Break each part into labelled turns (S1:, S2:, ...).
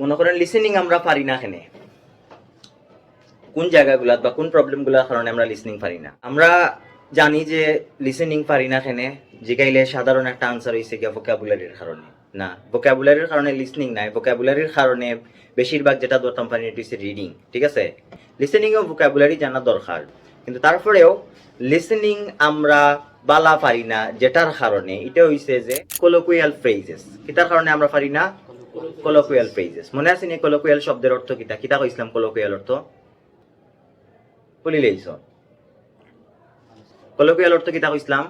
S1: মনে করেন লিসেনিং আমরা পারি না এখানে। কোন জায়গাগুলো বা কোন প্রবলেমগুলোর কারণে আমরা লিসনিং পারি না। আমরা জানি যে লিসেনিং পারি না এখানে জিগাইলে সাধারণ একটা আনসার হয়েছে গিয়া ভোকাবুলারির কারণে। না ভোকাবুলারির কারণে লিসনিং নাই। ভোকাবুলারির কারণে বেশিরভাগ যেটা ধরতাম পারি এটা হচ্ছে রিডিং ঠিক আছে? লিসেনিং ও ভোকাবুলারি জানা দরকার। কিন্তু তারপরেও লিসেনিং আমরা বালা পারি না, যেটার কারণে, এটা হইছে যে কলোকুয়াল ফ্রেজেস কিটার কারণে আমরা পারি না কলোকুয়াল ফ্রেজেস মনে আছে নি কলোকুয়াল শব্দের অর্থ কিতা কিতা কইছিলাম কলোকুয়াল অর্থ? বলিলেইছ কলোকুয়াল অর্থ কিতা কইছিলাম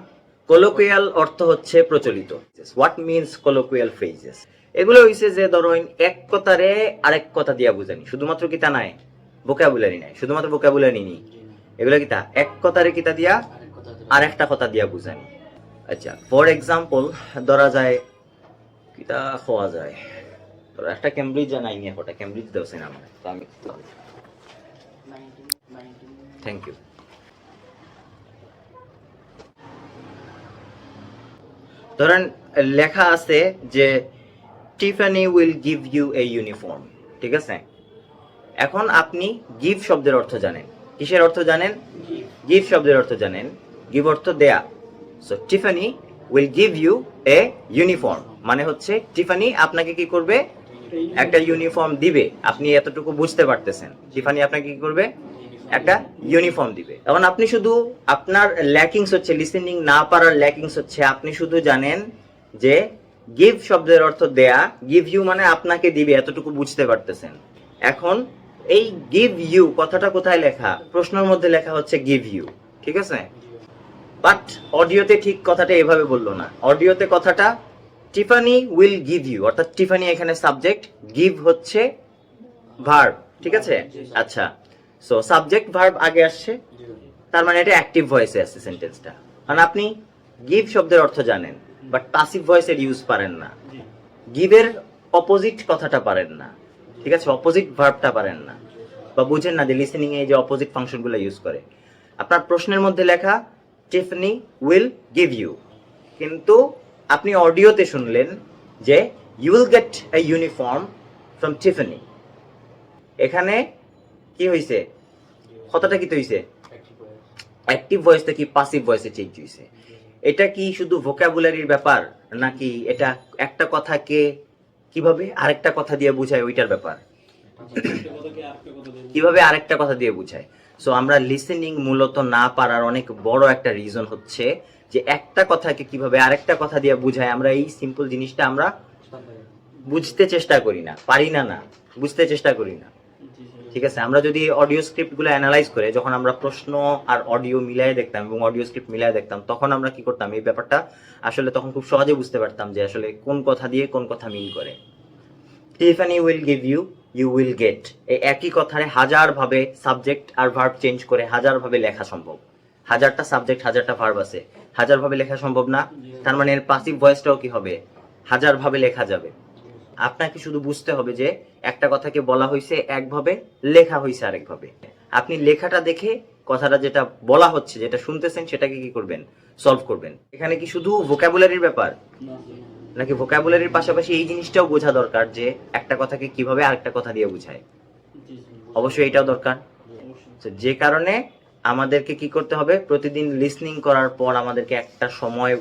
S1: কলোকুয়াল অর্থ হচ্ছে প্রচলিত হোয়াট মিনস কলোকুয়াল ফ্রেজেস এগুলো হইছে যে ধরুন, এক কথারে আরেক কথা দিয়া বুঝানি। শুধুমাত্র কিতা নাই? ভোকাবুলারি নাই। শুধুমাত্র ভোকাবুলারি নেই। এগুলো কিতা এক কথারে কিতা দিয়া আর একটা কথা দিয়া বুঝানি। আচ্ছা ফর এক্সাম্পল ধরা যায় কিতা খোয়া যায়? একটা কেমব্রিজ নাই নিয়ে ওটা কেমব্রিজ দেওয়া না আমার তো আমি থ্যাংক ইউ ধরেন, লেখা আছে যে Tiffany will give you a uniform ঠিক আছে? এখন আপনি গিভ শব্দের অর্থ জানেন। কিসের অর্থ জানেন? গিভ শব্দের অর্থ জানেন। গিভ অর্থ দেয়া। So Tiffany will give you a uniform মানে হচ্ছে টিফানি আপনাকে কি করবে? একটা ইউনিফর্ম দিবে, আপনি এতটুকু বুঝতে পারতেছেন। টিফানি আপনাকে কি করবে? একটা ইউনিফর্ম দিবে। এখন আপনি শুধু আপনার ল্যাকিংস হচ্ছে লিসেনিং না পারার ল্যাকিংস হচ্ছে, আপনি শুধু জানেন যে গিভ শব্দের অর্থ দেয়া গিভ ইউ মানে আপনাকে দিবে, এতটুকু বুঝতে পারতেছেন। এখন এই গিভ ইউ কথাটা কোথায় লেখা? প্রশ্নের মধ্যে লেখা হচ্ছে গিভ ইউ ঠিক আছে? বাট অডিওতে ঠিক কথাটা এভাবে বলল না। অডিওতে কথাটা টিফানি উইল গিভ ইউ অর্থাৎ টিফানি এখানে সাবজেক্ট গিভ হচ্ছে ভার্ব ঠিক আছে? আচ্ছা সো সাবজেক্ট ভার্ব আগে আসছে তার মানে এটা অ্যাক্টিভ ভয়েসে আসছে সেন্টেন্সটা কারণ আপনি গিভ শব্দের অর্থ জানেন বাট পাসিভ ভয়েসের ইউজ পারেন না। গিভের অপোজিট কথাটা পারেন না ঠিক আছে? অপোজিট ভার্বটা পারেন না। বা বুঝেন না যে লিসেনিং এ যে অপোজিট ফাংশনগুলো ইউজ করে। আপনার প্রশ্নের মধ্যে লেখা টিফনি উইল গিভ ইউ কিন্তু আপনি অডিওতে শুনলেন যে you will get a uniform from Tiffany এখানে কি হয়েছে কথাটা কি তো হয়েছে অ্যাক্টিভ ভয়েস থেকে পাসিভ ভয়েসে চেঞ্জ হয়েছে এটা কি শুধু ভোকাবুলারির ব্যাপার, নাকি এটা একটা কথাকে কীভাবে আরেকটা কথা দিয়ে বুঝায় ওইটার ব্যাপার? কীভাবে আরেকটা কথা দিয়ে বুঝায়? সো আমরা লিসেনিং মূলত না পারার অনেক বড় একটা রিজন হচ্ছে যে একটা কথাকে কীভাবে আরেকটা কথা দিয়ে বুঝায়, আমরা এই সিম্পল জিনিসটা আমরা বুঝতে চেষ্টা করি না, পারি না না, বুঝতে চেষ্টা করি না। ঠিক আছে? আমরা যদি অডিও স্ক্রিপ্টগুলো অ্যানালাইজ করে, যখন আমরা প্রশ্ন আর অডিও মিলাই দেখতাম এবং অডিও স্ক্রিপ্ট মিলাই দেখতাম, তখন আমরা কি করতাম? এই ব্যাপারটা আসলে তখন খুব সহজে বুঝতে পারতাম যে আসলে কোন কথা দিয়ে কোন কথা মিল করে। Tiffany will give you you will get এই একই কথারে হাজার ভাবে সাবজেক্ট আর ভার্ব চেঞ্জ করে হাজার ভাবে লেখা সম্ভব। হাজারটা সাবজেক্ট হাজারটা ভার্ব আছে। হাজার ভাবে লেখা সম্ভব না। তার মানে এর পাসিভ ভয়েসটাও কি হবে? হাজার ভাবে লেখা যাবে। আপনাকে শুধু বুঝতে হবে যে একটা কথাকে বলা হয়েছে একভাবে লেখা হয়েছে আরেকভাবে। আপনি লেখাটা দেখে কথাটা যেটা বলা হচ্ছে যেটা শুনতেছেন সেটাকে কি করবেন? সলভ করবেন। এখানে কি শুধু ভোকাবুলারির ব্যাপার? নাকি ভোকাবুলারির পাশাপাশি এই জিনিসটাও বোঝা দরকার যে একটা কথাকে কীভাবে আরেকটা কথা দিয়ে বোঝায়? অবশ্যই এটাও দরকার। যে কারণে আমাদেরকে কি করতে হবে? প্রতিদিন লিসনিং করার পর আমাদেরকে একটা সময়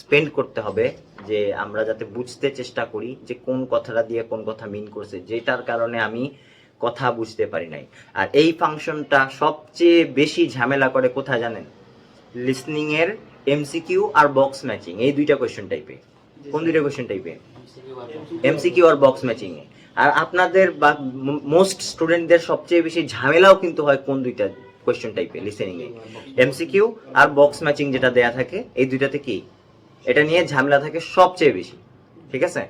S1: স্পেন্ড করতে হবে যে আমরা যাতে বুঝতে চেষ্টা করি যে কোন কথাটা দিয়ে কোন কথা মিন করছে, যেটার কারণে আমি কথা বুঝতে পারি নাই। আর এই ফাংশনটা সবচেয়ে বেশি ঝামেলা করে কোথায় জানেন? লিসনিং এর এমসিকিউ আর বক্স ম্যাচিং এই দুইটা কোয়েশ্চেন টাইপে কোন দুইটা কোয়েশ্চেন টাইপে এমসিকিউ আর বক্স ম্যাচিং এ। আর আপনাদের বা মোস্ট স্টুডেন্টদের সবচেয়ে বেশি ঝামেলাও কিন্তু হয় কোন দুইটা কোয়েশ্চেন টাইপে লিসেনিং এ। এমসিকিউ আর বক্স ম্যাচিং যেটা দেয়া থাকে, এই দুইটাতে কি? এটা নিয়ে ঝামেলা থাকে সবচেয়ে বেশি, ঠিক আছে?